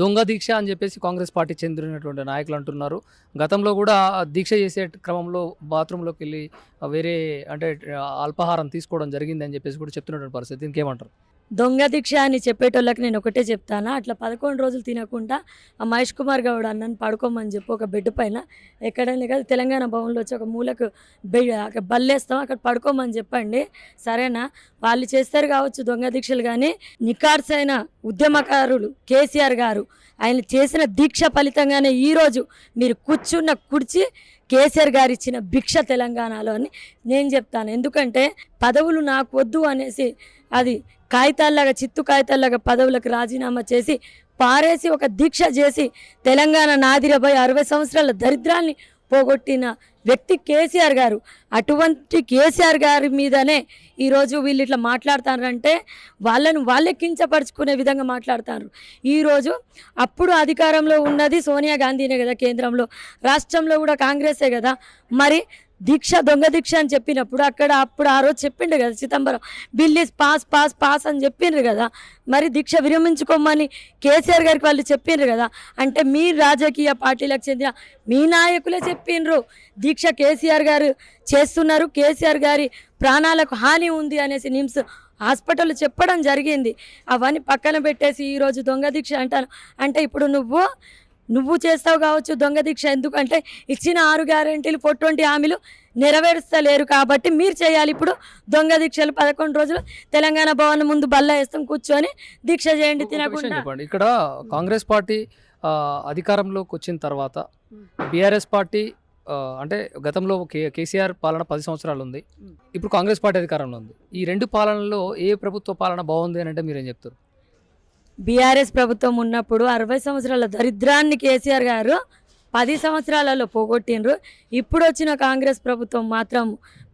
దొంగ దీక్ష అని చెప్పేసి కాంగ్రెస్ పార్టీ చెందినటువంటి నాయకులు అంటున్నారు. గతంలో కూడా దీక్ష చేసే క్రమంలో బాత్రూంలోకి వెళ్ళి వేరే అంటే అల్పాహారం తీసుకోవడం జరిగింది అని చెప్పేసి కూడా చెప్తున్నటువంటి పరిస్థితి. దీనికి ఏమంటారు? దొంగ దీక్ష అని చెప్పేటోళ్ళకి నేను ఒకటే చెప్తాను. అట్లా పదకొండు రోజులు తినకుండా ఆ మహేష్ కుమార్ గౌడ్ అన్నని పడుకోమని చెప్పి ఒక బెడ్ పైన ఎక్కడైనా కాదు తెలంగాణ భవన్లో వచ్చి ఒక మూలకు బెడ్ అక్కడ బల్లేస్తాం అక్కడ పడుకోమని చెప్పండి. సరేనా? వాళ్ళు చేస్తారు కావచ్చు దొంగ దీక్షలు కానీ నికార్సైన ఉద్యమకారులు కేసీఆర్ గారు ఆయన చేసిన దీక్ష ఫలితంగానే ఈరోజు మీరు కూర్చున్న కుర్చీ కేసీఆర్ గారు ఇచ్చిన భిక్ష తెలంగాణలో అని నేను చెప్తాను. ఎందుకంటే పదవులు నాకు వద్దు అనేసి అది కాగితాల్లాగా చిత్తు కాగితాల్లాగా పదవులకు రాజీనామా చేసి పారేసి ఒక దీక్ష చేసి తెలంగాణ నాదిరపై అరవై సంవత్సరాల దరిద్రాన్ని పోగొట్టిన వ్యక్తి కేసీఆర్ గారు. అటువంటి కేసీఆర్ గారి మీదనే ఈరోజు వీళ్ళు ఇట్లా మాట్లాడతారంటే వాళ్ళను వాళ్ళే కించపరుచుకునే విధంగా మాట్లాడుతారు. ఈరోజు అప్పుడు అధికారంలో ఉన్నది సోనియా గాంధీనే కదా కేంద్రంలో. రాష్ట్రంలో కూడా కాంగ్రెసే కదా. మరి దీక్ష దొంగ దీక్ష అని చెప్పినప్పుడు అక్కడ అప్పుడు ఆ రోజు చెప్పిండు కదా Chidambaram bill pass pass pass అని చెప్పిండ్రు కదా. మరి దీక్ష విరమించుకోమని కేసీఆర్ గారికి వాళ్ళు చెప్పిండ్రు కదా. అంటే మీ రాజకీయ పార్టీలకు చెందిన మీ నాయకులే చెప్పిండ్రు దీక్ష కేసీఆర్ గారు చేస్తున్నారు. కేసీఆర్ గారి ప్రాణాలకు హాని ఉంది అనేసి నిమ్స్ హాస్పిటల్ చెప్పడం జరిగింది. అవన్నీ పక్కన పెట్టేసి ఈరోజు దొంగ దీక్ష అంటాను. అంటే ఇప్పుడు నువ్వు నువ్వు చేస్తావు కావచ్చు దొంగ దీక్ష. ఎందుకంటే ఇచ్చిన ఆరు గ్యారెంటీలు ఫోర్ ట్వంటీ హామీలు నెరవేరుస్తలేరు కాబట్టి మీరు చేయాలి. ఇప్పుడు దొంగ దీక్షలు పదకొండు రోజులు తెలంగాణ భవన్ ముందు బల్ల వేస్తాం కూర్చొని దీక్ష చేయండి తినకుండా. చెప్పండి. ఇక్కడ కాంగ్రెస్ పార్టీ అధికారంలోకి వచ్చిన తర్వాత బీఆర్ఎస్ పార్టీ అంటే గతంలో కే కేసీఆర్ పాలన పది సంవత్సరాలు ఉంది. మ్. ఇప్పుడు కాంగ్రెస్ పార్టీ అధికారంలో ఉంది. ఈ రెండు పాలనలో ఏ ప్రభుత్వ పాలన బాగుంది అని అంటే మీరేం చెప్తారు? బీఆర్ఎస్ ప్రభుత్వం ఉన్నప్పుడు అరవై సంవత్సరాల దరిద్రాన్ని కేసీఆర్ గారు పది సంవత్సరాలలో పోగొట్టిండ్రు. ఇప్పుడు వచ్చిన కాంగ్రెస్ ప్రభుత్వం మాత్రం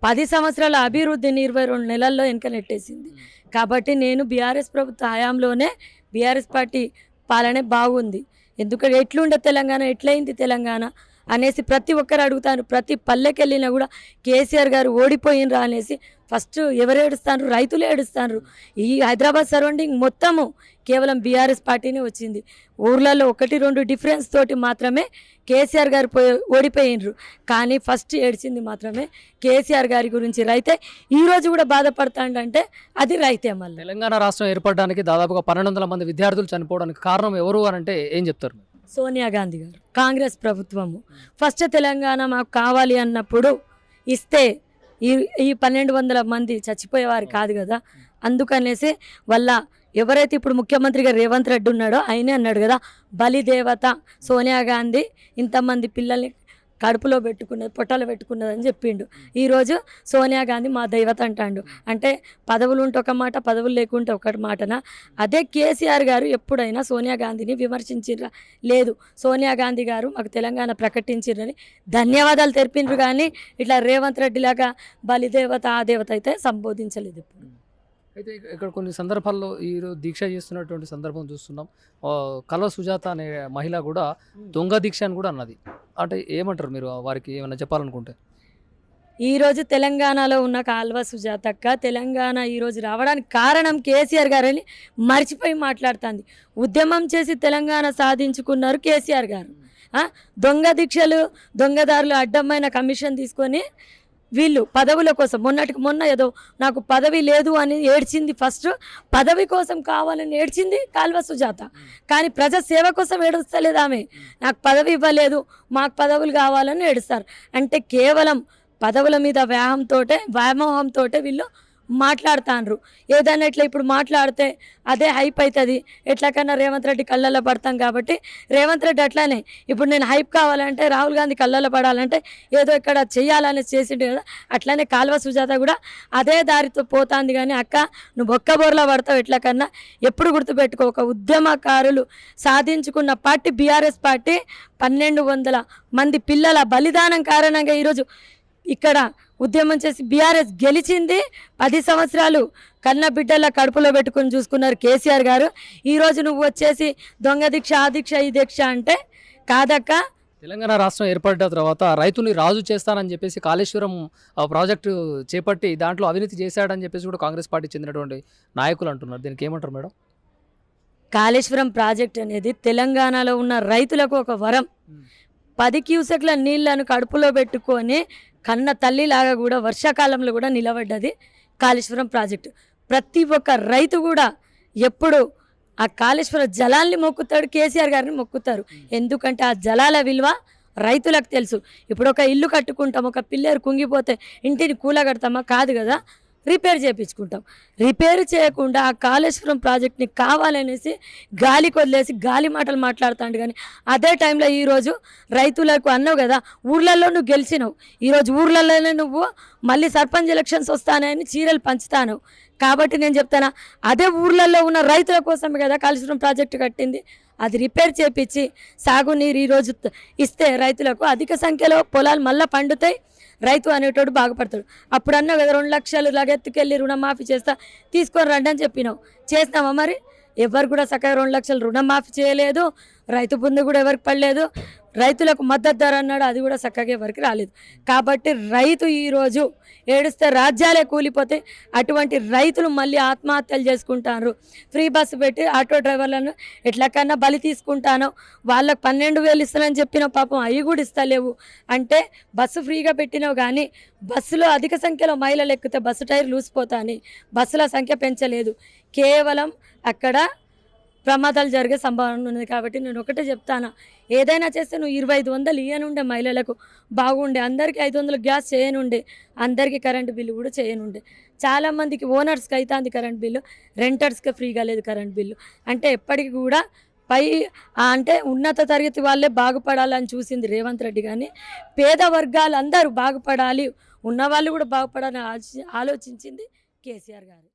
పది సంవత్సరాల అభివృద్ధిని ఇరవై రెండు నెలల్లో వెనకనెట్టేసింది. కాబట్టి నేను బీఆర్ఎస్ ప్రభుత్వ హయాంలోనే బీఆర్ఎస్ పార్టీ పాలనే బాగుంది. ఎందుకంటే ఎట్లుండే తెలంగాణ ఎట్లయింది తెలంగాణ? అనేసి ప్రతి ఒక్కరు అడుగుతారు. ప్రతి పల్లెకి వెళ్ళినా కూడా కేసీఆర్ గారు ఓడిపోయినరా అనేసి ఫస్ట్ ఎవరు ఏడుస్తారు రైతులు ఏడుస్తారు ఈ హైదరాబాద్ సరౌండింగ్ మొత్తము కేవలం బీఆర్ఎస్ పార్టీనే వచ్చింది. ఊర్లలో ఒకటి రెండు డిఫరెన్స్ తోటి మాత్రమే కేసీఆర్ గారు పోయి ఓడిపోయినరు. కానీ ఫస్ట్ ఏడ్చింది మాత్రమే కేసీఆర్ గారి గురించి. రైతే ఈ రోజు కూడా బాధపడతాడంటే అది రైతే మళ్ళీ. తెలంగాణ రాష్ట్రం ఏర్పడడానికి దాదాపుగా పన్నెండు వందల మంది విద్యార్థులు చనిపోవడానికి కారణం ఎవరు అని అంటే ఏం చెప్తారు? సోనియా గాంధీ గారు కాంగ్రెస్ ప్రభుత్వము. ఫస్ట్ తెలంగాణ మాకు కావాలి అన్నప్పుడు ఇస్తే ఈ ఈ పన్నెండు వందల మంది చచ్చిపోయేవారు కాదు కదా. అందుకనేసి వల్ల ఎవరైతే ఇప్పుడు ముఖ్యమంత్రిగా రేవంత్ రెడ్డి ఉన్నాడో ఆయనే అన్నాడు కదా బలిదేవత సోనియా గాంధీ ఇంతమంది పిల్లల్ని కడుపులో పెట్టుకున్నది పొట్టలో పెట్టుకున్నది అని చెప్పిండు. ఈరోజు సోనియా గాంధీ మా దైవత అంటాడు. అంటే పదవులు ఉంటే ఒక మాట పదవులు లేకుంటే ఒకటి మాటనా? అదే కేసీఆర్ గారు ఎప్పుడైనా సోనియా గాంధీని విమర్శించిర్రా? లేదు. సోనియా గాంధీ గారు మాకు తెలంగాణ ప్రకటించిరని ధన్యవాదాలు తెలిపిండ్రు కానీ ఇట్లా రేవంత్ రెడ్డి లాగా బలిదేవత ఆ దేవత అయితే సంబోధించలేదు ఇప్పుడు. అయితే ఇక- ఇక్కడ కొన్ని సందర్భాల్లో ఈ దీక్ష చేస్తున్నటువంటి సందర్భం చూస్తున్నాం. కల్వ సుజాత అనే మహిళ కూడా దొంగ దీక్ష అని కూడా అన్నది. అంటే ఏమంటారు మీరు వారికి ఏమైనా చెప్పాలనుకుంటే? ఈరోజు తెలంగాణలో ఉన్న కాల్వ సుజాతక్క తెలంగాణ ఈరోజు రావడానికి కారణం కేసీఆర్ గారని మర్చిపోయి మాట్లాడుతుంది. ఉద్యమం చేసి తెలంగాణ సాధించుకున్నారు కేసీఆర్ గారు? దొంగ దీక్షలు దొంగదారులు అడ్డమైన కమిషన్ తీసుకొని వీళ్ళు పదవుల కోసం. మొన్నటికి మొన్న ఏదో నాకు పదవి లేదు అని ఏడ్చింది ఫస్ట్. పదవి కోసం కావాలని ఏడ్చింది కాల్వ సుజాత. కానీ ప్రజా సేవ కోసం ఏడుస్తలేదు ఆమె. నాకు పదవి ఇవ్వలేదు. మాకు పదవులు కావాలని ఏడుస్తారు. అంటే కేవలం పదవుల మీద వ్యాహంతో వ్యామోహంతో వీళ్ళు మాట్లాడుతాండ్రు. ఏదైనా ఇట్లా ఇప్పుడు మాట్లాడితే అదే హైప్ అవుతుంది ఎట్లకన్నా రేవంత్ రెడ్డి కళ్ళల్లో పడతాం కాబట్టి రేవంత్ రెడ్డి అట్లానే ఇప్పుడు నేను హైప్ కావాలంటే రాహుల్ గాంధీ కళ్ళల్లో పడాలంటే ఏదో ఇక్కడ చేయాలని చేసిండు కదా అట్లానే కాల్వ సుజాత కూడా అదే దారితో పోతాంది కానీ అక్క నువ్వు ఒక్క బోర్లో పడతావు ఎట్లకన్నా ఎప్పుడు గుర్తుపెట్టుకో ఒక ఉద్యమకారులు సాధించుకున్న పార్టీ బీఆర్ఎస్ పార్టీ పన్నెండు వందల మంది పిల్లల బలిదానం కారణంగా ఈరోజు ఇక్కడ ఉద్యమం చేసి బీఆర్ఎస్ గెలిచింది. పది సంవత్సరాలు కన్న బిడ్డల కడుపులో పెట్టుకుని చూసుకున్నారు కేసీఆర్ గారు. ఈరోజు నువ్వు వచ్చేసి దొంగ దీక్ష ఆ దీక్ష ఈ దీక్ష అంటే కాదక్క. తెలంగాణ రాష్ట్రం ఏర్పడిన తర్వాత రైతుని రాజు చేస్తానని చెప్పేసి కాళేశ్వరం ప్రాజెక్టు చేపట్టి దాంట్లో అవినీతి చేశాడని చెప్పేసి కూడా కాంగ్రెస్ పార్టీ చెందినటువంటి నాయకులు అంటున్నారు. దీనికి ఏమంటారు మేడం? కాళేశ్వరం ప్రాజెక్ట్ అనేది తెలంగాణలో ఉన్న రైతులకు ఒక వరం. పది క్యూసెక్ల నీళ్ళను కడుపులో పెట్టుకొని కన్న తల్లిలాగా కూడా వర్షాకాలంలో కూడా నిలబడ్డది కాళేశ్వరం ప్రాజెక్టు. ప్రతి ఒక్క రైతు కూడా ఎప్పుడు ఆ కాళేశ్వర జలాల్ని మొక్కుతాడు కేసీఆర్ గారిని మొక్కుతారు. ఎందుకంటే ఆ జలాల విలువ రైతులకు తెలుసు. ఇప్పుడు ఒక ఇల్లు కట్టుకుంటాం ఒక పిల్లర్ కుంగిపోతే ఇంటిని కూలగడతామా? కాదు కదా. రిపేర్ చేయించుకుంటాం. రిపేర్ చేయకుండా ఆ కాళేశ్వరం ప్రాజెక్ట్ని కావాలనేసి గాలి కొదిలేసి గాలి మాటలు మాట్లాడుతాడు కానీ అదే టైంలో ఈరోజు రైతులకు అన్నావు కదా ఊర్లలో నువ్వు గెలిచినావు. ఈరోజు ఊర్లలోనే నువ్వు మళ్ళీ సర్పంచ్ ఎలక్షన్స్ వస్తానని చీరలు పంచుతాను కాబట్టి నేను చెప్తానా అదే ఊర్లలో ఉన్న రైతుల కోసమే కదా కాళేశ్వరం ప్రాజెక్టు కట్టింది. అది రిపేర్ చేపించి సాగునీరు ఈరోజు ఇస్తే రైతులకు అధిక సంఖ్యలో పొలాలు మళ్ళీ పండుతాయి. రైతు అనేటోడు బాగుపడతాడు. అప్పుడు కదా రెండు లక్షలు లగెత్తుకెళ్ళి రుణమాఫీ చేస్తా తీసుకొని రండి అని చెప్పినావు. చేసినావా మరి? ఎవరు కూడా చక్కగా రెండు లక్షలు రుణమాఫీ చేయలేదు. రైతు బుందు కూడా ఎవరికి పడలేదు. రైతులకు మద్దతు ధర అన్నాడు అది కూడా చక్కగా ఎవరికి రాలేదు. కాబట్టి రైతు ఈరోజు ఏడుస్తే రాజ్యాలే కూలిపోతే అటువంటి రైతులు మళ్ళీ ఆత్మహత్యలు చేసుకుంటారు. ఫ్రీ బస్సు పెట్టి ఆటో డ్రైవర్లను ఎట్లకన్నా బలి తీసుకుంటాను. వాళ్ళకి పన్నెండు వేలు ఇస్తానని చెప్పిన పాపం అవి కూడా ఇస్తలేవు. అంటే బస్సు ఫ్రీగా పెట్టినావు కానీ బస్సులో అధిక సంఖ్యలో మహిళలు ఎక్కితే బస్సు టైర్ లూసిపోతాని బస్సుల సంఖ్య పెంచలేదు. కేవలం అక్కడ ప్రమాదాలు జరిగే సంభావన ఉంది కాబట్టి నేను ఒకటే చెప్తాను. ఏదైనా చేస్తే నువ్వు ఇరవై ఐదు వందలు ఇయ్యనుండే మహిళలకు బాగుండే. అందరికీ ఐదు వందలు గ్యాస్ చేయనుండే. అందరికీ కరెంటు బిల్లు కూడా చేయనుండే. చాలామందికి ఓనర్స్కి అవుతుంది కరెంట్ బిల్లు రెంటర్స్కి ఫ్రీగా లేదు కరెంట్ బిల్లు. అంటే ఎప్పటికి కూడా పై అంటే ఉన్నత తరగతి వాళ్ళే బాగుపడాలని చూసింది రేవంత్ రెడ్డి కానీ పేద వర్గాలు అందరూ బాగుపడాలి ఉన్నవాళ్ళు కూడా బాగుపడాలని ఆలోచించింది కేసీఆర్ గారు.